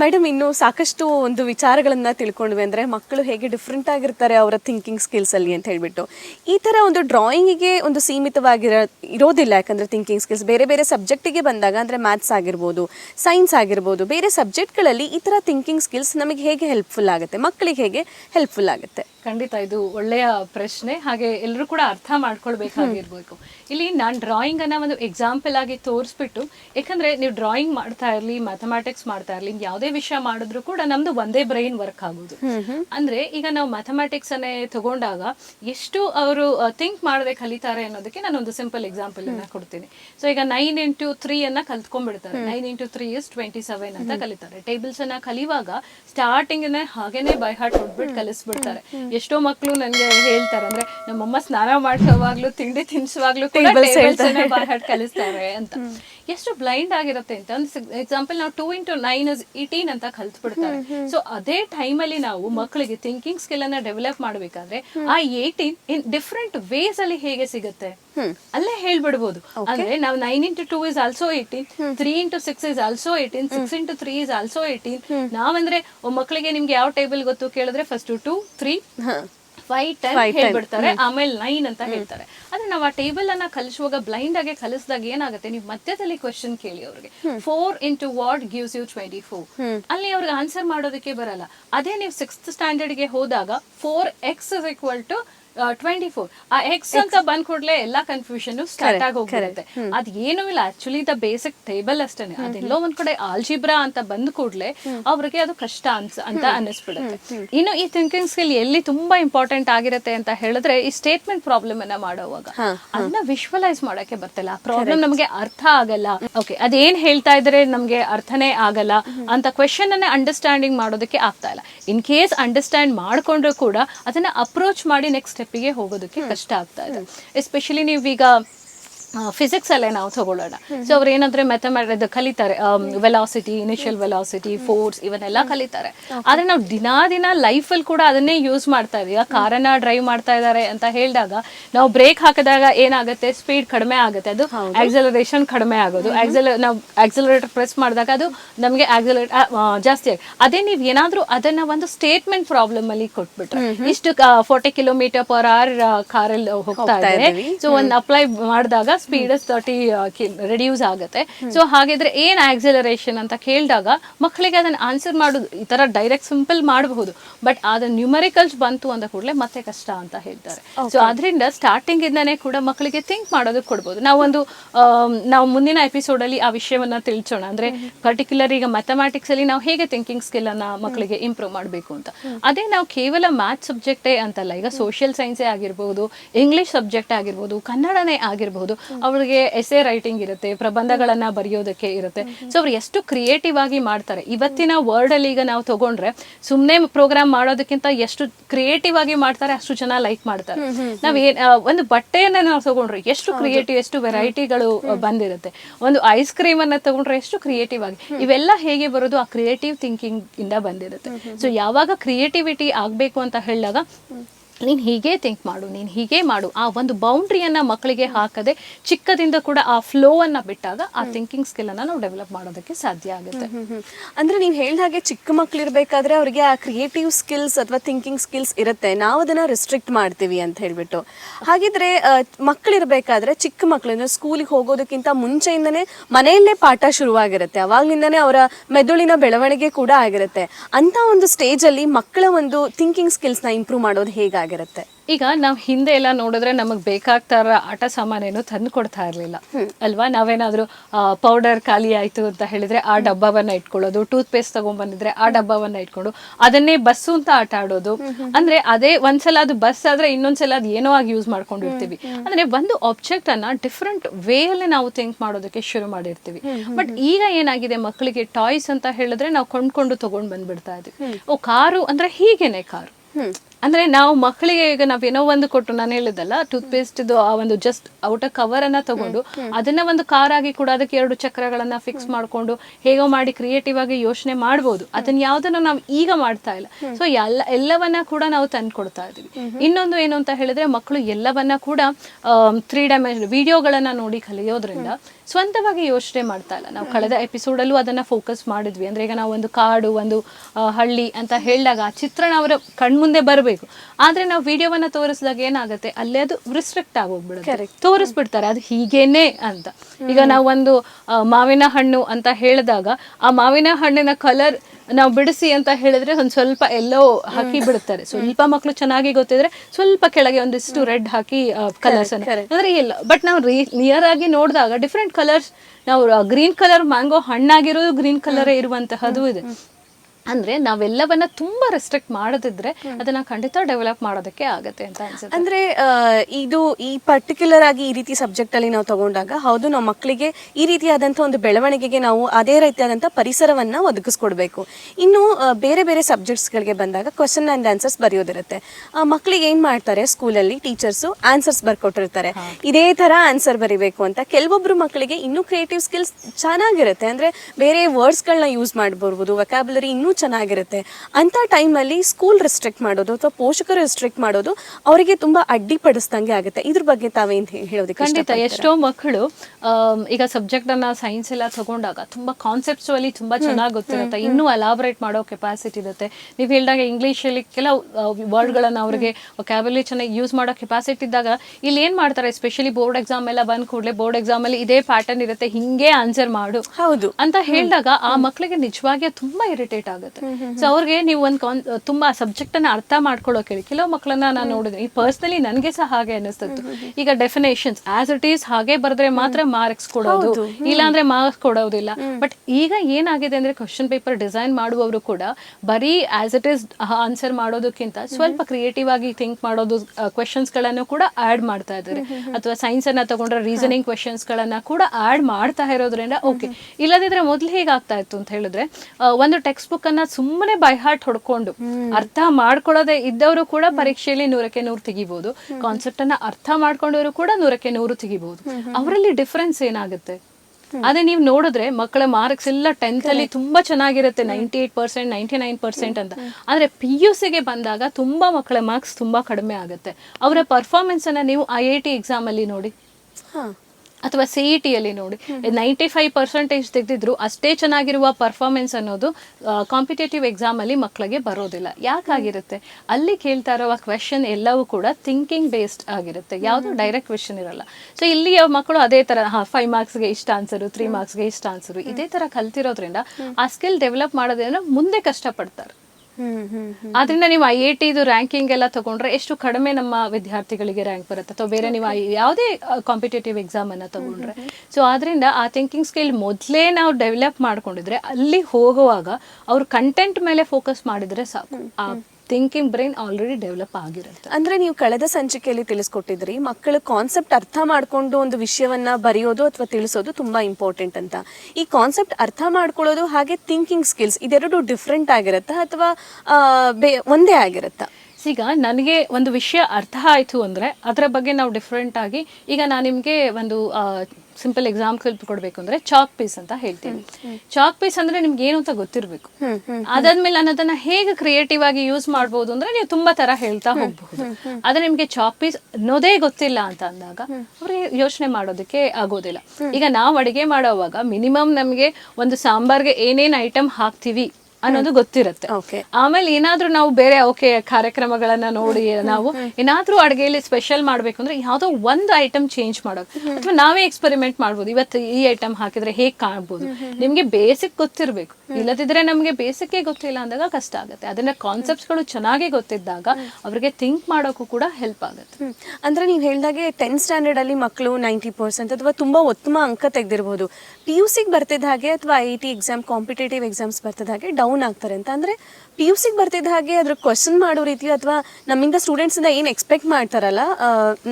Madam ಇನ್ನು ಸಾಕಷ್ಟು ಒಂದು ವಿಚಾರಗಳನ್ನು ತಿಳ್ಕೊಂಡ್ವಿ ಅಂದ್ರೆ ಮಕ್ಕಳು ಹೇಗೆ ಡಿಫ್ರೆಂಟ್ ಆಗಿರ್ತಾರೆ ಅವರ ಥಿಂಕಿಂಗ್ ಸ್ಕಿಲ್ಸ್ ಅಲ್ಲಿ ಅಂತ ಹೇಳ್ಬಿಟ್ಟು. ಈ ತರ ಒಂದು ಡ್ರಾಯಿಂಗಿಗೆ ಒಂದು ಸೀಮಿತವಾಗಿರೋ, ಇರೋದಿಲ್ಲ ಯಾಕಂದ್ರೆ ಥಿಂಕಿಂಗ್ ಸ್ಕಿಲ್ಸ್ ಬೇರೆ ಬೇರೆ ಸಬ್ಜೆಕ್ಟಿಗೆ ಬಂದಾಗ ಅಂದ್ರೆ ಮ್ಯಾಥ್ಸ್ ಆಗಿರ್ಬೋದು ಸೈನ್ಸ್ ಆಗಿರ್ಬೋದು, ಬೇರೆ ಸಬ್ಜೆಕ್ಟ್ಗಳಲ್ಲಿ ಈ ತರ ಥಿಂಕಿಂಗ್ ಸ್ಕಿಲ್ಸ್ ನಮಗೆ ಹೇಗೆ ಹೆಲ್ಪ್ಫುಲ್ ಆಗುತ್ತೆ, ಮಕ್ಕಳಿಗೆ ಹೇಗೆ ಹೆಲ್ಪ್ಫುಲ್ ಆಗುತ್ತೆ? ಖಂಡಿತ, ಇದು ಒಳ್ಳೆಯ ಪ್ರಶ್ನೆ. ಹಾಗೆ ಎಲ್ಲರೂ ಕೂಡ ಅರ್ಥ ಮಾಡ್ಕೊಳ್ಬೇಕಾಗಿರ್ಬೇಕು. ಇಲ್ಲಿ ನಾನು ಡ್ರಾಯಿಂಗ್ ಅನ್ನ ಒಂದು ಎಕ್ಸಾಂಪಲ್ ಆಗಿ ತೋರಿಸ್ಬಿಟ್ಟು ಯಾಕಂದ್ರೆ ನೀವು ಡ್ರಾಯಿಂಗ್ ಮಾಡ್ತಾ ಇರ್ಲಿ ಮ್ಯಾಥಮೆಟಿಕ್ಸ್ ಮಾಡ್ತಾ ಇರ್ಲಿ ಯಾವುದೇ ವಿಷಯ ಮಾಡಿದ್ರು ಕೂಡ ನಮ್ದು ಒಂದೇ ಬ್ರೈನ್ ವರ್ಕ್ ಆಗೋದು. ಅಂದ್ರೆ ಈಗ ನಾವು ಮ್ಯಾಥಮೆಟಿಕ್ಸ್ ಅನ್ನೇ ತಗೊಂಡಾಗ ಎಷ್ಟು ಅವರು ಥಿಂಕ್ ಮಾಡದೆ ಕಲಿತಾರೆ ಅನ್ನೋದಕ್ಕೆ ನಾನು ಒಂದು ಸಿಂಪಲ್ ಎಕ್ಸಾಂಪಲ್ ಅನ್ನ ಕೊಡ್ತೀನಿ. ಸೊ ಈಗ ನೈನ್ ಇಂಟು ತ್ರೀ ಅನ್ನ ಕಲ್ತ್ಕೊಂಡ್ಬಿಡ್ತಾರೆ. Nine into three is twenty seven ಅಂತ ಕಲಿತಾರೆ. ಟೇಬಲ್ಸ್ ಅನ್ನ ಕಲಿಯುವಾಗ ಸ್ಟಾರ್ಟಿಂಗ್ ಹಾಗೇನೆ ಬೈ ಹಾರ್ಟ್ ಹೊಡ್ಬಿಟ್ಟು ಕಲಿಸ್ಬಿಡ್ತಾರೆ. ಎಷ್ಟೋ ಮಕ್ಕಳು ನನ್ಗೆ ಹೇಳ್ತಾರೆ. ಅಂದ್ರೆ ನಮ್ಮಮ್ಮ ಸ್ನಾನ ಮಾಡಿಸುವಾಗ್ಲೂ ತಿಂಡಿ ತಿನ್ಸುವಾಗ್ಲೂ ಕೂಡ ಹಾರ್ಟ್ ಕಲಿಸ್ತಾರೆ ಅಂತ. ಎಷ್ಟು ಬ್ಲೈಂಡ್ ಆಗಿರುತ್ತೆ ಅಂತ. ಒಂದು ಎಕ್ಸಾಂಪಲ್ ನಾವು two into nine is eighteen ಅಂತ ಕಲ್ತ್ ಬಿಡ್ತಾರೆ ಸೊ ಅದೇ ಟೈಮ್ ಅಲ್ಲಿ ನಾವು ಮಕ್ಕಳಿಗೆ ಥಿಂಕಿಂಗ್ ಸ್ಕಿಲ್ ಅನ್ನ ಡೆವಲಪ್ ಮಾಡ್ಬೇಕಾದ್ರೆ ಆ ಏಟೀನ್ ಇನ್ ಡಿಫ್ರೆಂಟ್ ವೇಸ್ ಅಲ್ಲಿ ಹೇಗೆ ಸಿಗುತ್ತೆ? ಅಲ್ಲೇ ಹೇಳ್ಬಿಡ್ಬೋದು. ಅಂದ್ರೆ ನಾವು nine into two is also eighteen three into six is also eighteen six into three is also eighteen ನಾವಂದ್ರೆ ಮಕ್ಕಳಿಗೆ ನಿಮ್ಗೆ ಯಾವ ಟೇಬಲ್ ಗೊತ್ತು ಕೇಳಿದ್ರೆ first two three five ten ಹೇಳ್ಬಿಡ್ತಾರೆ ಆಮೇಲೆ ನೈನ್ ಅಂತ ಹೇಳ್ತಾರೆ. ಆದ್ರೆ ನಾವು ಆ ಟೇಬಲ್ ಅನ್ನ ಕಲಿಸುವಾಗ ಬ್ಲೈಂಡ್ ಆಗಿ ಕಲಿಸಿದಾಗ ಏನಾಗುತ್ತೆ? ನೀವು ಮಧ್ಯದಲ್ಲಿ ಕ್ವಶನ್ ಕೇಳಿ ಅವ್ರಿಗೆ. Four into what gives you twenty four ಅಲ್ಲಿ ಅವ್ರಿಗೆ ಆನ್ಸರ್ ಮಾಡೋದಕ್ಕೆ ಬರಲ್ಲ. ಅದೇ ನೀವು ಸಿಕ್ಸ್ತ್ ಸ್ಟ್ಯಾಂಡರ್ಡ್ಗೆ ಹೋದಾಗ four X is equal to twenty four ಆ ಎಕ್ಸ್ ಅಂತ ಬಂದ್ ಕೂಡಲೇ ಎಲ್ಲಾ ಕನ್ಫ್ಯೂಷನ್ ಸ್ಟಾರ್ಟ್ ಆಗಿ ಹೋಗಿರುತ್ತೆ ಅದ್ ಏನೂ ಇಲ್ಲ. ಆಕ್ಚುಲಿ ದ ಬೇಸಿಕ್ ಟೇಬಲ್ ಅಷ್ಟೇನೆ. ಅದೆಲ್ಲೋ ಒಂದ್ ಕಡೆ ಆಲ್ಜಿಬ್ರಾ ಅಂತ ಬಂದ್ ಕೂಡಲೇ ಅವ್ರಿಗೆ ಅದು ಕಷ್ಟ ಅನ್ಸ ಅಂತ ಅನ್ನಿಸ್ಬಿಡುತ್ತೆ. ಇನ್ನು ಈ ಥಿಂಕಿಂಗ್ ಸ್ಕಿಲ್ ಎಲ್ಲಿ ತುಂಬಾ ಇಂಪಾರ್ಟೆಂಟ್ ಆಗಿರುತ್ತೆ ಅಂತ ಹೇಳಿದ್ರೆ ಈ ಸ್ಟೇಟ್ಮೆಂಟ್ ಪ್ರಾಬ್ಲಮ್ ಅನ್ನ ಮಾಡುವಾಗ. ಅದನ್ನ ವಿಶ್ವಲೈಸ್ ಮಾಡಕ್ಕೆ ಬರ್ತಿಲ್ಲ. ಆ ಪ್ರಾಬ್ಲಮ್ ನಮಗೆ ಅರ್ಥ ಆಗಲ್ಲ. ಓಕೆ ಅದೇನ್ ಹೇಳ್ತಾ ಇದ್ರೆ ನಮ್ಗೆ ಅರ್ಥನೇ ಆಗಲ್ಲ ಅಂತ ಕ್ವೆಶನ್ ಅನ್ನ ಅಂಡರ್ಸ್ಟ್ಯಾಂಡಿಂಗ್ ಮಾಡೋದಕ್ಕೆ ಆಗ್ತಾ ಇಲ್ಲ. ಇನ್ ಕೇಸ್ ಅಂಡರ್ಸ್ಟ್ಯಾಂಡ್ ಮಾಡ್ಕೊಂಡ್ರು ಕೂಡ ಅದನ್ನ ಅಪ್ರೋಚ್ ಮಾಡಿ ನೆಕ್ಸ್ಟ್ ಸ್ಟೆಪ್ಪಿಗೆ ಹೋಗೋದಕ್ಕೆ ಕಷ್ಟ ಆಗ್ತಾ ಇದೆ. ಎಸ್ಪೆಷಲಿ ನೀವೀಗ ಫಿಸಿಕ್ಸ್ ಅಲ್ಲೇ ನಾವು ತಗೊಳ್ಳೋಣ. ಸೊ ಅವ್ರು ಏನಂದ್ರೆ ಮ್ಯಾಥಮೆಟಿಕ್ ಕಲಿತಾರೆ. ವೆಲಾಸಿಟಿ ಇನಿಷಿಯಲ್ ವೆಲಾಸಿಟಿ ಫೋರ್ಸ್ ಇವನ್ನೆಲ್ಲ ಕಲಿತಾರೆ. ಆದ್ರೆ ನಾವು ದಿನಾ ದಿನ ಲೈಫ್ ಅಲ್ಲಿ ಕೂಡ ಅದನ್ನೇ ಯೂಸ್ ಮಾಡ್ತಾ ಇದೀವಿ. ಕಾರನ್ನ ಡ್ರೈವ್ ಮಾಡ್ತಾ ಇದ್ದಾರೆ ಅಂತ ಹೇಳಿದಾಗ ನಾವು ಬ್ರೇಕ್ ಹಾಕಿದಾಗ ಏನಾಗುತ್ತೆ? ಸ್ಪೀಡ್ ಕಡಿಮೆ ಆಗುತ್ತೆ. ಅದು ಆಕ್ಸಲರೇಷನ್ ಕಡಿಮೆ ಆಗೋದು. ಆಕ್ಸಲ ನಾವು ಆಕ್ಸಲರೇಟರ್ ಪ್ರೆಸ್ ಮಾಡಿದಾಗ ಅದು ನಮಗೆ ಆಕ್ಸಲರೇಟ್ ಜಾಸ್ತಿ ಆಗಿ ಅದೇ ನೀವು ಏನಾದ್ರೂ ಅದನ್ನ ಒಂದು ಸ್ಟೇಟ್ಮೆಂಟ್ ಪ್ರಾಬ್ಲಮ್ ಅಲ್ಲಿ ಕೊಟ್ಬಿಟ್ರೆ. ಇಷ್ಟು ಫೋರ್ಟಿ ಕಿಲೋಮೀಟರ್ ಪರ್ ಅವರ್ ಕಾರಲ್ಲಿ ಹೋಗ್ತಾ ಇದ್ದಾರೆ ಸೊ ಒಂದು ಅಪ್ಲೈ ಮಾಡಿದಾಗ ಸ್ಪೀಡ್ ತರ್ಟಿ ರೆಡ್ಯೂಸ್ ಆಗುತ್ತೆ. ಸೊ ಹಾಗಿದ್ರೆ ಏನ್ ಆಕ್ಸಿಲರೇಷನ್ ಅಂತ ಕೇಳಿದಾಗ ಮಕ್ಕಳಿಗೆ ಅದನ್ನ ಆನ್ಸರ್ ಮಾಡೋದು ಈ ತರ ಡೈರೆಕ್ಟ್ ಸಿಂಪಲ್ ಮಾಡಬಹುದು. ಬಟ್ ಅದ ನ್ಯೂಮರಿಕಲ್ಸ್ ಬಂತು ಅಂದ ಕೂಡಲೇ ಮತ್ತೆ ಕಷ್ಟ ಅಂತ ಹೇಳ್ತಾರೆ. ಸೊ ಅದರಿಂದ ಸ್ಟಾರ್ಟಿಂಗ್ ಇಂದಾನೆ ಕೂಡ ಮಕ್ಕಳಿಗೆ ಥಿಂಕ್ ಮಾಡೋದಕ್ಕೆ ಕೊಡ್ಬೋದು. ನಾವೊಂದು ನಾವು ಮುಂದಿನ ಎಪಿಸೋಡ್ ಅಲ್ಲಿ ಆ ವಿಷಯವನ್ನ ತಿಳಿಸೋಣ. ಅಂದ್ರೆ ಪರ್ಟಿಕ್ಯುಲರ್ ಈಗ ಮ್ಯಾಥಮ್ಯಾಟಿಕ್ಸ್ ಅಲ್ಲಿ ನಾವು ಹೇಗೆ ಥಿಂಕಿಂಗ್ ಸ್ಕಿಲ್ ಅನ್ನ ಮಕ್ಕಳಿಗೆ ಇಂಪ್ರೂವ್ ಮಾಡಬೇಕು ಅಂತ. ಅದೇ ನಾವು ಕೇವಲ ಮ್ಯಾಥ್ ಸಬ್ಜೆಕ್ಟೇ ಅಂತಲ್ಲ ಈಗ ಸೋಷಿಯಲ್ ಸೈನ್ಸೇ ಆಗಿರ್ಬೋದು ಇಂಗ್ಲಿಷ್ ಸಬ್ಜೆಕ್ಟ್ ಆಗಿರ್ಬೋದು ಕನ್ನಡನೇ ಆಗಿರ್ಬೋದು ಅವರಿಗೆ ಎಸೆ ರೈಟಿಂಗ್ ಇರುತ್ತೆ ಪ್ರಬಂಧಗಳನ್ನ ಬರೆಯೋದಕ್ಕೆ ಇರುತ್ತೆ. ಸೊ ಅವ್ರು ಎಷ್ಟು ಕ್ರಿಯೇಟಿವ್ ಆಗಿ ಮಾಡ್ತಾರೆ. ಇವತ್ತಿನ ವರ್ಲ್ಡ್ ಅಲ್ಲಿ ಈಗ ನಾವು ತಗೊಂಡ್ರೆ ಸುಮ್ನೆ ಪ್ರೋಗ್ರಾಮ್ ಮಾಡೋದಕ್ಕಿಂತ ಎಷ್ಟು ಕ್ರಿಯೇಟಿವ್ ಆಗಿ ಮಾಡ್ತಾರೆ ಅಷ್ಟು ಜನ ಲೈಕ್ ಮಾಡ್ತಾರೆ. ನಾವ್ ಏನ್ ಒಂದು ಬಟ್ಟೆಯನ್ನ ನಾವು ತಗೊಂಡ್ರೆ ಎಷ್ಟು ಕ್ರಿಯೇಟಿವ್ ಎಷ್ಟು ವೆರೈಟಿಗಳು ಬಂದಿರುತ್ತೆ. ಒಂದು ಐಸ್ ಕ್ರೀಮ್ ಅನ್ನ ತಗೊಂಡ್ರೆ ಎಷ್ಟು ಕ್ರಿಯೇಟಿವ್ ಆಗಿ. ಇವೆಲ್ಲ ಹೇಗೆ ಬರೋದು? ಆ ಕ್ರಿಯೇಟಿವ್ ಥಿಂಕಿಂಗ್ ಇಂದ ಬಂದಿರುತ್ತೆ. ಸೊ ಯಾವಾಗ ಕ್ರಿಯೇಟಿವಿಟಿ ಆಗ್ಬೇಕು ಅಂತ ಹೇಳಿದಾಗ ನೀನ್ ಹೀಗೆ ಥಿಂಕ್ ಮಾಡು ನೀನು ಹೀಗೆ ಮಾಡು. ಆ ಒಂದು ಬೌಂಡ್ರಿಯನ್ನು ಮಕ್ಕಳಿಗೆ ಹಾಕದೆ ಚಿಕ್ಕದಿಂದ ಕೂಡ ಆ ಫ್ಲೋ ಅನ್ನ ಬಿಟ್ಟಾಗ ಆ ಥಿಂಕಿಂಗ್ ಸ್ಕಿಲ್ ಅನ್ನ ನಾವು ಡೆವಲಪ್ ಮಾಡೋದಕ್ಕೆ ಸಾಧ್ಯ ಆಗುತ್ತೆ. ಅಂದ್ರೆ ನೀವು ಹೇಳಿದ ಹಾಗೆ ಚಿಕ್ಕ ಮಕ್ಳು ಇರಬೇಕಾದ್ರೆ ಅವರಿಗೆ ಆ ಕ್ರಿಯೇಟಿವ್ ಸ್ಕಿಲ್ಸ್ ಅಥವಾ ಥಿಂಕಿಂಗ್ ಸ್ಕಿಲ್ಸ್ ಇರುತ್ತೆ. ನಾವು ಅದನ್ನು ರಿಸ್ಟ್ರಿಕ್ಟ್ ಮಾಡ್ತೀವಿ ಅಂತ ಹೇಳ್ಬಿಟ್ಟು. ಹಾಗಿದ್ರೆ ಮಕ್ಕಳಿರಬೇಕಾದ್ರೆ ಚಿಕ್ಕ ಮಕ್ಕಳು ಸ್ಕೂಲಿಗೆ ಹೋಗೋದಕ್ಕಿಂತ ಮುಂಚೆಯಿಂದನೇ ಮನೆಯಲ್ಲೇ ಪಾಠ ಶುರುವಾಗಿರುತ್ತೆ. ಅವಾಗ್ಲಿಂದನೇ ಅವರ ಮೆದುಳಿನ ಬೆಳವಣಿಗೆ ಕೂಡ ಆಗಿರುತ್ತೆ. ಅಂತ ಒಂದು ಸ್ಟೇಜಲ್ಲಿ ಮಕ್ಕಳ ಒಂದು ಥಿಂಕಿಂಗ್ ಸ್ಕಿಲ್ಸ್ನ ಇಂಪ್ರೂವ್ ಮಾಡೋದು ಹೇಗಾಗಿರುತ್ತೆ ಈಗ ನಾವು ಹಿಂದೆ ಎಲ್ಲ ನೋಡಿದ್ರೆ ನಮಗ್ ಇರೋ ಆಟ ಸಾಮಾನೇನು ತಂದು ಕೊಡ್ತಾ ಇರ್ಲಿಲ್ಲ. ಅಲ್ವಾ? ನಾವೇನಾದರೂ ಪೌಡರ್ ಖಾಲಿ ಆಯ್ತು ಅಂತ ಹೇಳಿದ್ರೆ ಆ ಡಬ್ಬವನ್ನ ಇಟ್ಕೊಳ್ಳೋದು ಟೂತ್ ಪೇಸ್ಟ್ ತಗೊಂಡ್ಬಂದಿದ್ರೆ ಆ ಡಬ್ಬವನ್ನ ಇಟ್ಕೊಂಡು ಅದನ್ನೇ ಬಸ್ಸು ಅಂತ ಆಟ ಆಡೋದು. ಅಂದ್ರೆ ಅದೇ ಒಂದ್ಸಲ ಅದು ಬಸ್ ಆದ್ರೆ ಇನ್ನೊಂದ್ಸಲ ಅದು ಏನೋ ಆಗಿ ಯೂಸ್ ಮಾಡ್ಕೊಂಡಿರ್ತೀವಿ. ಅಂದ್ರೆ ಒಂದು ಆಬ್ಜೆಕ್ಟ್ ಅನ್ನ ಡಿಫ್ರೆಂಟ್ ವೇ ಅಲ್ಲಿ ನಾವು ಥಿಂಕ್ ಮಾಡೋದಕ್ಕೆ ಶುರು ಮಾಡಿರ್ತೀವಿ. ಬಟ್ ಈಗ ಏನಾಗಿದೆ ಮಕ್ಕಳಿಗೆ ಟಾಯ್ಸ್ ಅಂತ ಹೇಳಿದ್ರೆ ನಾವು ಕೊಂಡ್ಕೊಂಡು ತಗೊಂಡ್ ಬಂದ್ಬಿಡ್ತಾ ಇದೀವಿ. ಓ ಕಾರು ಅಂದ್ರೆ ಹೀಗೇನೆ ಕಾರು. ಅಂದ್ರೆ ನಾವು ಮಕ್ಕಳಿಗೆ ಈಗ ನಾವೇನೋ ಒಂದು ಕೊಟ್ಟು ನಾನು ಹೇಳಿದಲ್ಲ ಟೂತ್ ಪೇಸ್ಟ್ ಆ ಒಂದು ಜಸ್ಟ್ ಔಟ ಕವರ್ ಅನ್ನ ತಗೊಂಡು ಅದನ್ನ ಒಂದು ಕಾರ್ ಆಗಿ ಕೂಡ ಅದಕ್ಕೆ ಎರಡು ಚಕ್ರಗಳನ್ನ ಫಿಕ್ಸ್ ಮಾಡ್ಕೊಂಡು ಹೇಗೋ ಮಾಡಿ ಕ್ರಿಯೇಟಿವ್ ಆಗಿ ಯೋಚನೆ ಮಾಡ್ಬೋದು. ಅದನ್ನ ಯಾವ್ದನ್ನ ನಾವು ಈಗ ಮಾಡ್ತಾ ಇಲ್ಲ. ಸೊ ಎಲ್ಲ ಎಲ್ಲವನ್ನ ಕೂಡ ನಾವು ತಂದ್ಕೊಡ್ತಾ ಇದೀವಿ. ಇನ್ನೊಂದು ಏನು ಅಂತ ಹೇಳಿದ್ರೆ ಮಕ್ಕಳು ಎಲ್ಲವನ್ನ ಕೂಡ ತ್ರೀ ಡೈಮೆನ್ಷನ್ ವಿಡಿಯೋಗಳನ್ನ ನೋಡಿ ಕಲಿಯೋದ್ರಿಂದ ಸ್ವಂತವಾಗಿ ಯೋಚನೆ ಮಾಡ್ತಾ ಇಲ್ಲ. ನಾವು ಕಳೆದ ಎಪಿಸೋಡ್ ಅಲ್ಲೂ ಅದನ್ನ ಫೋಕಸ್ ಮಾಡಿದ್ವಿ. ಅಂದ್ರೆ ಈಗ ನಾವು ಒಂದು ಕಾಡು ಒಂದು ಹಳ್ಳಿ ಅಂತ ಹೇಳಿದಾಗ ಆ ಚಿತ್ರಣ ಅವರ ಕಣ್ಮುಂದೆ ಬರಬೇಕು. ಆದ್ರೆ ನಾವು ವಿಡಿಯೋವನ್ನ ತೋರಿಸಿದಾಗ ಏನಾಗುತ್ತೆ? ಅಲ್ಲೇ ಅದು ರಿಸ್ಟ್ರಿಕ್ಟ್ ಆಗೋಗ್ಬಿಡುತ್ತೆ. ತೋರಿಸ್ಬಿಡ್ತಾರೆ. ಅದು ಹೀಗೇನೆ ಅಂತ. ಈಗ ನಾವು ಒಂದು ಮಾವಿನ ಹಣ್ಣು ಅಂತ ಹೇಳಿದಾಗ ಆ ಮಾವಿನ ಹಣ್ಣಿನ ಕಲರ್ ನಾವು ಬಿಡಿಸಿ ಅಂತ ಹೇಳಿದ್ರೆ ಒಂದ್ ಸ್ವಲ್ಪ ಎಲ್ಲೋ ಹಾಕಿ ಬಿಡುತ್ತಾರೆ ಸ್ವಲ್ಪ ಮಕ್ಕಳು ಚೆನ್ನಾಗಿ ಗೊತ್ತಿದ್ರೆ ಸ್ವಲ್ಪ ಕೆಳಗೆ ಒಂದಿಷ್ಟು ರೆಡ್ ಹಾಕಿ ಕಲರ್ಸ್ ಅಂದ್ರೆ ಇಲ್ಲ. ಬಟ್ ನಾವು ನಿಯರ್ ಆಗಿ ನೋಡಿದಾಗ ಡಿಫ್ರೆಂಟ್ ಕಲರ್ಸ್ ನಾವು ಗ್ರೀನ್ ಕಲರ್ ಮ್ಯಾಂಗೋ ಹಣ್ಣಾಗಿರೋದು ಗ್ರೀನ್ ಕಲರ್ ಇರುವಂತಹದ್ದು ಇದೆ. ಅಂದ್ರೆ ನಾವೆಲ್ಲವನ್ನ ತುಂಬಾ ರೆಸ್ಟ್ರಿಕ್ಟ್ ಮಾಡದಿದ್ರೆ ಅದನ್ನ ಖಂಡಿತ ಡೆವಲಪ್ ಮಾಡೋದಕ್ಕೆ ಆಗತ್ತೆ ಅಂತ ಅನ್ಸುತ್ತೆ. ಅಂದ್ರೆ ಇದು ಈ ಪರ್ಟಿಕ್ಯುಲರ್ ಆಗಿ ಈ ರೀತಿ ಸಬ್ಜೆಕ್ಟ್ ಅಲ್ಲಿ ನಾವು ತಗೊಂಡಾಗ ಹೌದು ನಾವು ಮಕ್ಕಳಿಗೆ ಈ ರೀತಿಯಾದಂತಹ ಒಂದು ಬೆಳವಣಿಗೆಗೆ ನಾವು ಅದೇ ರೀತಿಯಾದಂತಹ ಪರಿಸರವನ್ನ ಒದಗಿಸ್ಕೊಡ್ಬೇಕು. ಇನ್ನು ಬೇರೆ ಬೇರೆ ಸಬ್ಜೆಕ್ಟ್ಸ್ ಗಳಿಗೆ ಬಂದಾಗ ಕ್ವಶನ್ ಆ್ಯಂಡ್ ಆನ್ಸರ್ಸ್ ಬರೆಯೋದಿರುತ್ತೆ. ಆ, ಮಕ್ಕಳಿಗೆ ಏನ್ ಮಾಡ್ತಾರೆ ಸ್ಕೂಲಲ್ಲಿ ಟೀಚರ್ಸ್ ಆನ್ಸರ್ಸ್ ಬರ್ಕೊಟ್ಟಿರ್ತಾರೆ. ಇದೇ ತರ ಆನ್ಸರ್ ಬರಿಬೇಕು ಅಂತ ಕೆಲವೊಬ್ರು ಮಕ್ಕಳಿಗೆ ಇನ್ನೂ ಕ್ರಿಯೇಟಿವ್ ಸ್ಕಿಲ್ಸ್ ಚೆನ್ನಾಗಿರುತ್ತೆ. ಅಂದ್ರೆ ಬೇರೆ ವರ್ಡ್ಸ್ ಗಳನ್ನ ಯೂಸ್ ಮಾಡ್ಬೋದು ವೆಕಾಬ್ಯುಲರಿ ಇನ್ನೂ ಚೆನ್ನಾಗಿರುತ್ತೆ. ಅಂಥ ಟೈಮಲ್ಲಿ ಸ್ಕೂಲ್ ರಿಸ್ಟ್ರಿಕ್ಟ್ ಮಾಡೋದು ಅಥವಾ ಪೋಷಕರು ರಿಸ್ಟ್ರಿಕ್ಟ್ ಮಾಡೋದು ಅವರಿಗೆ ತುಂಬಾ ಅಡ್ಡಿಪಡಿಸ್ದಂಗೆ ಆಗುತ್ತೆ. ಇದ್ರ ಬಗ್ಗೆ ತಾವೇನ್ ಹೇಳೋದಕ್ಕೆ ಖಂಡಿತ. ಎಷ್ಟೋ ಮಕ್ಕಳು ಈಗ ಸಬ್ಜೆಕ್ಟ್ ಅನ್ನ ಸೈನ್ಸ್ ಎಲ್ಲ ತಗೊಂಡಾಗ ತುಂಬಾ ಕಾನ್ಸೆಪ್ಟ್ಸುವಲಿ ತುಂಬಾ ಚೆನ್ನಾಗಿ ಗೊತ್ತಿರುತ್ತೆ ಇನ್ನೂ ಅಲಾಬ್ರೇಟ್ ಮಾಡೋ ಕೆಪಾಸಿಟಿ ಇರುತ್ತೆ. ನೀವು ಹೇಳಿದಾಗ ಇಂಗ್ಲಿಷ್ ಅಲ್ಲಿ ಕೆಲವು ವರ್ಡ್ ಗಳನ್ನ ಅವ್ರಿಗೆ ಕ್ಯಾಬಲಿ ಚೆನ್ನಾಗಿ ಯೂಸ್ ಮಾಡೋ ಕೆಪಾಸಿಟಿ ಇದ್ದಾಗ ಇಲ್ಲಿ ಏನ್ ಮಾಡ್ತಾರೆ? ಎಸ್ಪೆಷಲಿ ಬೋರ್ಡ್ ಎಕ್ಸಾಮ್ ಎಲ್ಲ ಬಂದ್ ಕೂಡಲೇ ಬೋರ್ಡ್ ಎಕ್ಸಾಮ್ ಅಲ್ಲಿ ಇದೇ ಪ್ಯಾಟರ್ನ್ ಇರುತ್ತೆ. ಹಿಂಗೆ ಆನ್ಸರ್ ಮಾಡು. ಹೌದು. ಅಂತ ಹೇಳಿದಾಗ ಆ ಮಕ್ಕಳಿಗೆ ನಿಜವಾಗಿ ತುಂಬಾ ಇರಿಟೇಟ್ ಆಗುತ್ತೆ. ಸೊ ಅವ್ರಿಗೆ ನೀವು ಒಂದು ಕಾನ್ ತುಂಬಾ ಸಬ್ಜೆಕ್ಟ್ ಅನ್ನ ಅರ್ಥ ಮಾಡ್ಕೊಳ್ಳೋಕೆ ಹೇಳಿ. ಕೆಲವು ಮಕ್ಕಳನ್ನ ನಾನು ನೋಡಿದ್ರೆ ಈ ಪರ್ಸನಲಿ ನನಗೆ ಸಹ ಹಾಗೆ ಅನಿಸ್ತಿತ್ತು ಈಗ ಡೆಫಿನೇಷನ್ಸ್ ಆಸ್ ಇಟ್ ಈಸ್ ಹಾಗೆ ಬರೆದ್ರೆ ಮಾತ್ರ ಮಾರ್ಕ್ಸ್ ಕೊಡೋದು. ಇಲ್ಲಾಂದ್ರೆ ಮಾರ್ಕ್ಸ್ ಕೊಡೋದಿಲ್ಲ. ಬಟ್ ಈಗ ಏನಾಗಿದೆ ಅಂದ್ರೆ ಕ್ವಶನ್ ಪೇಪರ್ ಡಿಸೈನ್ ಮಾಡುವವರು ಕೂಡ ಬರೀ ಆಸ್ ಇಟ್ ಈಸ್ ಆನ್ಸರ್ ಮಾಡೋದಕ್ಕಿಂತ ಸ್ವಲ್ಪ ಕ್ರಿಯೇಟಿವ್ ಆಗಿ ಥಿಂಕ್ ಮಾಡೋದು ಕ್ವೆಶನ್ಸ್ಗಳನ್ನು ಕೂಡ ಆಡ್ ಮಾಡ್ತಾ ಇದ್ದಾರೆ. ಅಥವಾ ಸೈನ್ಸ್ ಅನ್ನ ತಗೊಂಡ್ರೆ ರೀಸನಿಂಗ್ ಕ್ವೆಶನ್ಸ್ ಗಳನ್ನ ಕೂಡ ಆಡ್ ಮಾಡ್ತಾ ಇರೋದ್ರಿಂದ ಓಕೆ ಇಲ್ಲದಿದ್ರೆ ಮೊದ್ಲು ಹೇಗಾಗ್ತಾ ಇತ್ತು ಅಂತ ಹೇಳಿದ್ರೆ ಒಂದು ಟೆಕ್ಸ್ಟ್ ಬುಕ್ ಅನ್ನ ಸುಮ್ಮನೆ ಬೈ ಹಾರ್ಟ್ ಹೊಡ್ಕೊಂಡು ಅರ್ಥ ಮಾಡ್ಕೊಳ್ಳೋದೇ ಇದ್ದವರು ಕೂಡ ಪರೀಕ್ಷೆಯಲ್ಲಿ ನೂರಕ್ಕೆ ನೂರು ತೆಗಿಬಹುದು ಕಾನ್ಸೆಪ್ಟ್ ಅನ್ನ ಅರ್ಥ ಮಾಡ್ಕೊಂಡವರು ಕೂಡ ನೂರಕ್ಕೆ ನೂರು ತೆಗಿಬಹುದು ಅವರಲ್ಲಿ ಡಿಫರೆನ್ಸ್ ಏನಾಗುತ್ತೆ? ಅದೇ ನೀವು ನೋಡಿದ್ರೆ ಮಕ್ಕಳ ಮಾರ್ಕ್ಸ್ ಎಲ್ಲ ಟೆಂತ್ ಅಲ್ಲಿ ತುಂಬಾ ಚೆನ್ನಾಗಿರುತ್ತೆ ninety eight percent ninety nine percent ಅಂತ ಆದ್ರೆ ಪಿ ಯು ಸಿಗೆ ಬಂದಾಗ ತುಂಬಾ ಮಕ್ಕಳ ಮಾರ್ಕ್ಸ್ ತುಂಬಾ ಕಡಿಮೆ ಆಗುತ್ತೆ. ಅವರ ಪರ್ಫಾರ್ಮೆನ್ಸ್ ಅನ್ನ ನೀವು ಐ ಐ ಟಿ ಎಕ್ಸಾಮ್ ಅಲ್ಲಿ ನೋಡಿ. ಅಥವಾ ಸಿ ಇ ಟಿಯಲ್ಲಿ ನೋಡಿ. ನೈಂಟಿ ಫೈವ್ ಪರ್ಸೆಂಟೇಜ್ ತೆಗೆದಿದ್ರು ಅಷ್ಟೇ ಚೆನ್ನಾಗಿರುವ ಪರ್ಫಾರ್ಮೆನ್ಸ್ ಅನ್ನೋದು ಕಾಂಪಿಟೇಟಿವ್ ಎಕ್ಸಾಮ್ ಅಲ್ಲಿ ಮಕ್ಕಳಿಗೆ ಬರೋದಿಲ್ಲ. ಯಾಕಾಗಿರುತ್ತೆ ಅಲ್ಲಿ ಕೇಳ್ತಾ ಇರುವ ಕ್ವೆಶನ್ ಎಲ್ಲವೂ ಕೂಡ ಥಿಂಕಿಂಗ್ ಬೇಸ್ಡ್ ಆಗಿರುತ್ತೆ. ಯಾವುದು ಡೈರೆಕ್ಟ್ ಕ್ವೆಶನ್ ಇರಲ್ಲ. ಸೊ ಇಲ್ಲಿ ಮಕ್ಕಳು ಅದೇ ತರ ಹಾ ಫೈವ್ ಮಾರ್ಕ್ಸ್ಗೆ ಇಷ್ಟ ಆನ್ಸರು ತ್ರೀ ಮಾರ್ಕ್ಸ್ಗೆ ಇಷ್ಟ ಆನ್ಸರು ಇದೇ ತರ ಕಲ್ತಿರೋದ್ರಿಂದ ಆ ಸ್ಕಿಲ್ ಡೆವಲಪ್ ಮಾಡೋದೇನೋ ಮುಂದೆ ಕಷ್ಟಪಡ್ತಾರೆ. ಆದ್ರಿಂದ ನೀವು ಐ ಐ ಟಿ ರ್ಯಾಂಕಿಂಗ್ ಎಲ್ಲ ತಗೊಂಡ್ರೆ ಎಷ್ಟು ಕಡಿಮೆ ನಮ್ಮ ವಿದ್ಯಾರ್ಥಿಗಳಿಗೆ ರ್ಯಾಂಕ್ ಬರುತ್ತೆ. ಅಥವಾ ಬೇರೆ ನೀವು ಯಾವುದೇ ಕಾಂಪಿಟೇಟಿವ್ ಎಕ್ಸಾಮ್ ಅನ್ನ ತಗೊಂಡ್ರೆ. ಸೊ ಆದ್ರಿಂದ ಆ ಥಿಂಕಿಂಗ್ ಸ್ಕಿಲ್ ಮೊದಲೇ ನಾವು ಡೆವಲಪ್ ಮಾಡ್ಕೊಂಡಿದ್ರೆ ಅಲ್ಲಿ ಹೋಗುವಾಗ ಅವ್ರ ಕಂಟೆಂಟ್ ಮೇಲೆ ಫೋಕಸ್ ಮಾಡಿದ್ರೆ ಸಾಕು. ಆ ಥಿಂಕಿಂಗ್ ಬ್ರೈನ್ ಆಲ್ರೆಡಿ ಡೆವಲಪ್ ಆಗಿರುತ್ತೆ. ಅಂದ್ರೆ ನೀವು ಕಳೆದ ಸಂಚಿಕೆಯಲ್ಲಿ ತಿಳಿಸ್ಕೊಟ್ಟಿದ್ರಿ, ಮಕ್ಕಳು ಕಾನ್ಸೆಪ್ಟ್ ಅರ್ಥ ಮಾಡಿಕೊಂಡು ಒಂದು ವಿಷಯವನ್ನ ಬರೆಯೋದು ಅಥವಾ ತಿಳಿಸೋದು ತುಂಬಾ ಇಂಪಾರ್ಟೆಂಟ್ ಅಂತ. ಈ ಕಾನ್ಸೆಪ್ಟ್ ಅರ್ಥ ಮಾಡ್ಕೊಳ್ಳೋದು ಹಾಗೆ ಥಿಂಕಿಂಗ್ ಸ್ಕಿಲ್ಸ್ ಇದೆರಡು ಡಿಫ್ರೆಂಟ್ ಆಗಿರುತ್ತಾ ಅಥವಾ ಒಂದೇ ಆಗಿರುತ್ತಾ? ಈಗ ನನಗೆ ಒಂದು ವಿಷಯ ಅರ್ಥ ಆಯ್ತು ಅಂದ್ರೆ ಅದರ ಬಗ್ಗೆ ನಾವು ಡಿಫ್ರೆಂಟ್ ಆಗಿ ಈಗ ನಾನು ನಿಮಗೆ ಒಂದು ಸಿಂಪಲ್ ಎಕ್ಸಾಂಪಲ್ ಕೊಡ್ಬೇಕು ಅಂದ್ರೆ ಚಾಕ್ ಪೀಸ್ ಅಂತ ಹೇಳ್ತೀನಿ. ಚಾಕ್ ಪೀಸ್ ಅಂದ್ರೆ ನಿಮ್ಗೆ ಏನು ಅಂತ ಗೊತ್ತಿರಬೇಕು. ಅದಾದ್ಮೇಲೆ ನಾನು ಅದನ್ನ ಹೇಗೆ ಕ್ರಿಯೇಟಿವ್ ಆಗಿ ಯೂಸ್ ಮಾಡ್ಬೋದು ಅಂದ್ರೆ ನೀವು ತುಂಬಾ ತರ ಹೇಳ್ತಾ ಹೋಗ್ಬಹುದು. ಆದ್ರೆ ನಿಮ್ಗೆ ಚಾಕ್ ಪೀಸ್ ಅನ್ನೋದೇ ಗೊತ್ತಿಲ್ಲ ಅಂತ ಅಂದಾಗ ಅವ್ರಿಗೆ ಯೋಚನೆ ಮಾಡೋದಕ್ಕೆ ಆಗೋದಿಲ್ಲ. ಈಗ ನಾವು ಅಡಿಗೆ ಮಾಡೋವಾಗ ಮಿನಿಮಮ್ ನಮಗೆ ಒಂದು ಸಾಂಬಾರ್ಗೆ ಏನೇನು ಐಟಮ್ ಹಾಕ್ತಿವಿ ಅನ್ನೋದು ಗೊತ್ತಿರುತ್ತೆ. ಆಮೇಲೆ ಏನಾದ್ರೂ ನಾವು ಬೇರೆ ಓಕೆ ಕಾರ್ಯಕ್ರಮಗಳನ್ನ ನೋಡಿ ನಾವು ಏನಾದ್ರೂ ಅಡುಗೆಯಲ್ಲಿ ಸ್ಪೆಷಲ್ ಮಾಡ್ಬೇಕು ಅಂದ್ರೆ ಯಾವ್ದೋ ಒಂದು ಐಟಮ್ ಚೇಂಜ್ ಮಾಡೋದು. ಅಥವಾ ನಾವೇ ಎಕ್ಸ್ಪೆರಿಮೆಂಟ್ ಮಾಡ್ಬೋದು. ಇವತ್ತು ಈ ಐಟಮ್ ಹಾಕಿದ್ರೆ ಹೇಗ್ ಕಾಣ್ಬೋದು? ನಿಮ್ಗೆ ಬೇಸಿಕ್ ಗೊತ್ತಿರ್ಬೇಕು. ಇಲ್ಲದಿದ್ರೆ ನಮಗೆ ಬೇಸಿಕ್ಗೆ ಗೊತ್ತಿಲ್ಲ ಅಂದಾಗ ಕಷ್ಟ ಆಗುತ್ತೆ. ಅದನ್ನ ಕಾನ್ಸೆಪ್ಟ್ಸ್ಗಳು ಚೆನ್ನಾಗಿ ಗೊತ್ತಿದ್ದಾಗ ಅವ್ರಿಗೆ ಥಿಂಕ್ ಮಾಡೋಕ್ಕೂ ಕೂಡ ಹೆಲ್ಪ್ ಆಗುತ್ತೆ. ಅಂದ್ರೆ ನೀವು ಹೇಳ್ದಾಗೆ ಟೆಂತ್ ಸ್ಟ್ಯಾಂಡರ್ಡ್ ಅಲ್ಲಿ ಮಕ್ಕಳು ನೈಂಟಿ ಪರ್ಸೆಂಟ್ ಅಥವಾ ತುಂಬಾ ಉತ್ತಮ ಅಂಕ ತೆಗೆದಿರ್ಬೋದು. ಪಿ ಯು ಸಿಗೆ ಬರ್ತಿದ್ದ ಹಾಗೆ ಅಥವಾ I T exam competitive exams ಬರ್ತಿದ್ದ ಹಾಗೆ ಡೌನ್ ಆಗ್ತಾರೆ ಅಂತ. ಅಂದ್ರೆ ಪಿ ಯು ಸಿಗೆ ಬರ್ತಿದ್ದ ಹಾಗೆ ಅದ್ರ ಕ್ವಶನ್ ಮಾಡೋ ರೀತಿ ಅಥವಾ ನಮ್ಮಿಂದ ಸ್ಟೂಡೆಂಟ್ಸ್ ಇಂದ ಏನ್ ಎಕ್ಸ್ಪೆಕ್ಟ್ ಮಾಡ್ತಾರಲ್ಲ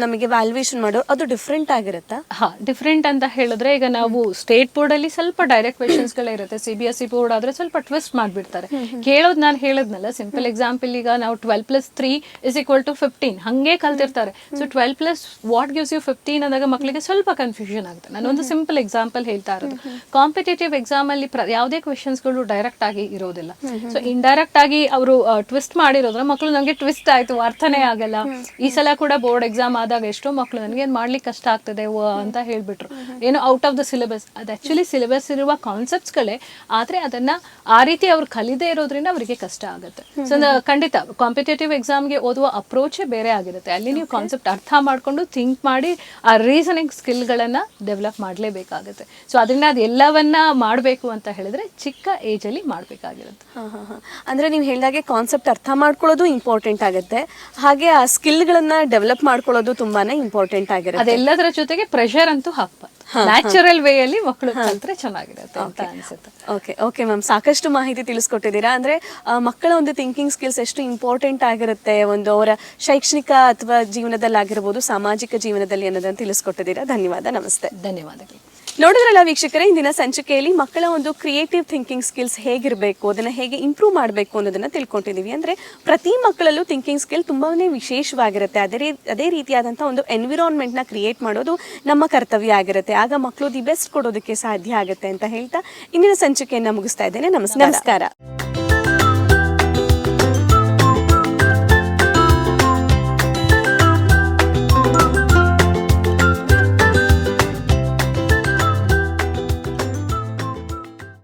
ನಮಗೆ ವ್ಯಾಲ್ಯೂಯೇಷನ್ ಮಾಡೋ ಅದು ಡಿಫ್ರೆಂಟ್ ಆಗಿರುತ್ತಾ? ಹಾ ಡಿಫ್ರೆಂಟ್ ಅಂತ ಹೇಳಿದ್ರೆ ಈಗ ನಾವು ಸ್ಟೇಟ್ ಬೋರ್ಡ್ ಅಲ್ಲಿ ಸ್ವಲ್ಪ ಡೈರೆಕ್ಟ್ ಕ್ವೆಶನ್ಸ್ ಗಳೇ ಇರುತ್ತೆ. C B S C board ಆದ್ರೆ ಸ್ವಲ್ಪ ಟ್ವಿಸ್ಟ್ ಮಾಡ್ಬಿಡ್ತಾರೆ. ಕೇಳೋದು ನಾನು ಹೇಳದ್ನಲ್ಲ ಸಿಂಪಲ್ ಎಕ್ಸಾಂಪಲ್ ಈಗ ನಾವು twelve plus three is equal to fifteen ಹಂಗೆ ಕಲ್ತಿರ್ತಾರೆ. So twelve plus what gives you fifteen ಅಂದಾಗ ಮಕ್ಕಳಿಗೆ ಸ್ವಲ್ಪ ಕನ್ಫ್ಯೂಷನ್ ಆಗುತ್ತೆ. ನಾನು ಒಂದು ಸಿಂಪಲ್ ಎಕ್ಸಾಂಪಲ್ ಹೇಳ್ತಾ ಇರೋದು. ಕಾಂಪಿಟೇಟಿವ್ ಎಕ್ಸಾಮ್ ಅಲ್ಲಿ ಯಾವುದೇ ಕ್ವೆಶನ್ಸ್ಗಳು ಡೈರೆಕ್ಟ್ ಆಗಿ ಇರೋದಿಲ್ಲ. ಸೊ ಇಂಡೈರೆಕ್ಟ್ ಆಗಿ ಅವರು ಟ್ವಿಸ್ಟ್ ಮಾಡಿರೋದ್ರ ಮಕ್ಕಳು ನನಗೆ ಟ್ವಿಸ್ಟ್ ಆಯ್ತು ಅರ್ಥನೇ ಆಗಲ್ಲ. ಈ ಸಲ ಕೂಡ ಬೋರ್ಡ್ ಎಕ್ಸಾಮ್ ಆದಾಗ ಎಷ್ಟೋ ಮಕ್ಕಳು ನನಗೆ ಏನ್ ಮಾಡ್ಲಿಕ್ಕೆ ಕಷ್ಟ ಆಗ್ತದೆ ಅಂತ ಹೇಳ್ಬಿಟ್ರು. ಏನೋ ಔಟ್ ಆಫ್ ದ ಸಿಲೆಬಸ್ ಅದು ಆಕ್ಚುಲಿ ಸಿಲೆಬಸ್ ಇರುವ ಕಾನ್ಸೆಪ್ಟ್ಸ್ಗಳೇ ಆದ್ರೆ ಅದನ್ನ ಆ ರೀತಿ ಅವ್ರು ಕಲಿದೇ ಇರೋದ್ರಿಂದ ಅವರಿಗೆ ಕಷ್ಟ ಆಗುತ್ತೆ. ಸೊ ಖಂಡಿತ ಕಾಂಪಿಟೇಟಿವ್ ಎಕ್ಸಾಮ್ಗೆ ಓದುವ ಅಪ್ರೋಚೇ ಬೇರೆ ಆಗಿರುತ್ತೆ. ಅಲ್ಲಿ ನೀವು ಕಾನ್ಸೆಪ್ಟ್ ಅರ್ಥ ಮಾಡ್ಕೊಂಡು ಥಿಂಕ್ ಮಾಡಿ ಆ ರೀಸನಿಂಗ್ ಸ್ಕಿಲ್ಗಳನ್ನು ಡೆವಲಪ್ ಮಾಡಲೇಬೇಕಾಗುತ್ತೆ. ಸೊ ಅದರಿಂದ ಅದೆಲ್ಲವನ್ನ ಮಾಡಬೇಕು ಅಂತ ಹೇಳಿದ್ರೆ ಚಿಕ್ಕ ಏಜಲ್ಲಿ ಮಾಡಬೇಕಾಗಿರುತ್ತೆ. ಹಾ, ಹಾ, ಹಾ. ಅಂದ್ರೆ ನೀವು ಹೇಳಿದಾಗೆ ಕಾನ್ಸೆಪ್ಟ್ ಅರ್ಥ ಮಾಡ್ಕೊಳ್ಳೋದು ಇಂಪಾರ್ಟೆಂಟ್ ಆಗುತ್ತೆ. ಹಾಗೆ ಆ ಸ್ಕಿಲ್ಗಳನ್ನ ಡೆವಲಪ್ ಮಾಡ್ಕೊಳ್ಳೋದು ತುಂಬಾನೇ ಇಂಪಾರ್ಟೆಂಟ್ ಆಗಿರುತ್ತೆ. ಅದೆಲ್ಲದರ ಜೊತೆಗೆ ಪ್ರೆಷರ್ ಅಂತೂ ಹಾಕ್ಬಾರ್ದು. ನ್ಯಾಚುರಲ್ ವೇ ಅಲ್ಲಿ ಮಕ್ಕಳು ಕಲ್ತ್ರೆ ಚೆನ್ನಾಗಿರುತ್ತೆ ಅಂತ ಅನ್ಸುತ್ತೆ. ಓಕೆ ಓಕೆ ಮ್ಯಾಮ್ ಸಾಕಷ್ಟು ಮಾಹಿತಿ ತಿಳಿಸ್ಕೊಟ್ಟಿದ್ದೀರಾ. ಅಂದ್ರೆ ಮಕ್ಕಳ ಒಂದು ಥಿಂಕಿಂಗ್ ಸ್ಕಿಲ್ಸ್ ಎಷ್ಟು ಇಂಪಾರ್ಟೆಂಟ್ ಆಗಿರುತ್ತೆ? ಒಂದು ಅವರ ಶೈಕ್ಷಣಿಕ ಅಥವಾ ಜೀವನದಲ್ಲಿ ಆಗಿರ್ಬೋದು ಸಾಮಾಜಿಕ ಜೀವನದಲ್ಲಿ ಅನ್ನೋದನ್ನು ತಿಳಿಸ್ಕೊಟ್ಟಿದ್ದೀರಾ. ಧನ್ಯವಾದ. ನಮಸ್ತೆ. ಧನ್ಯವಾದಗಳು. ನೋಡಿದ್ರಲ್ಲ ವೀಕ್ಷಕರೇ, ಇಂದಿನ ಸಂಚಿಕೆಯಲ್ಲಿ ಮಕ್ಕಳ ಒಂದು ಕ್ರಿಯೇಟಿವ್ ಥಿಂಕಿಂಗ್ ಸ್ಕಿಲ್ಸ್ ಹೇಗಿರಬೇಕು, ಅದನ್ನ ಹೇಗೆ ಇಂಪ್ರೂವ್ ಮಾಡಬೇಕು ಅನ್ನೋದನ್ನ ತಿಳ್ಕೊಂಡಿದ್ದೀವಿ ಅಂದ್ರೆ ಪ್ರತಿ ಮಕ್ಕಳಲ್ಲೂ ಥಿಂಕಿಂಗ್ ಸ್ಕಿಲ್ ತುಂಬಾನೇ ವಿಶೇಷವಾಗಿರುತ್ತೆ. ಅದೇ ಅದೇ ರೀತಿಯಾದಂಥ ಒಂದು ಎನ್ವಿರಾನ್ಮೆಂಟ್ನ ಕ್ರಿಯೇಟ್ ಮಾಡೋದು ನಮ್ಮ ಕರ್ತವ್ಯ ಆಗಿರುತ್ತೆ. ಆಗ ಮಕ್ಕಳು ದಿ ಬೆಸ್ಟ್ ಕೊಡೋದಕ್ಕೆ ಸಾಧ್ಯ ಆಗುತ್ತೆ ಅಂತ ಹೇಳ್ತಾ ಇಂದಿನ ಸಂಚಿಕೆಯನ್ನು ಮುಗಿಸ್ತಾ ಇದ್ದೇನೆ. ನಮಸ್ಕಾರ.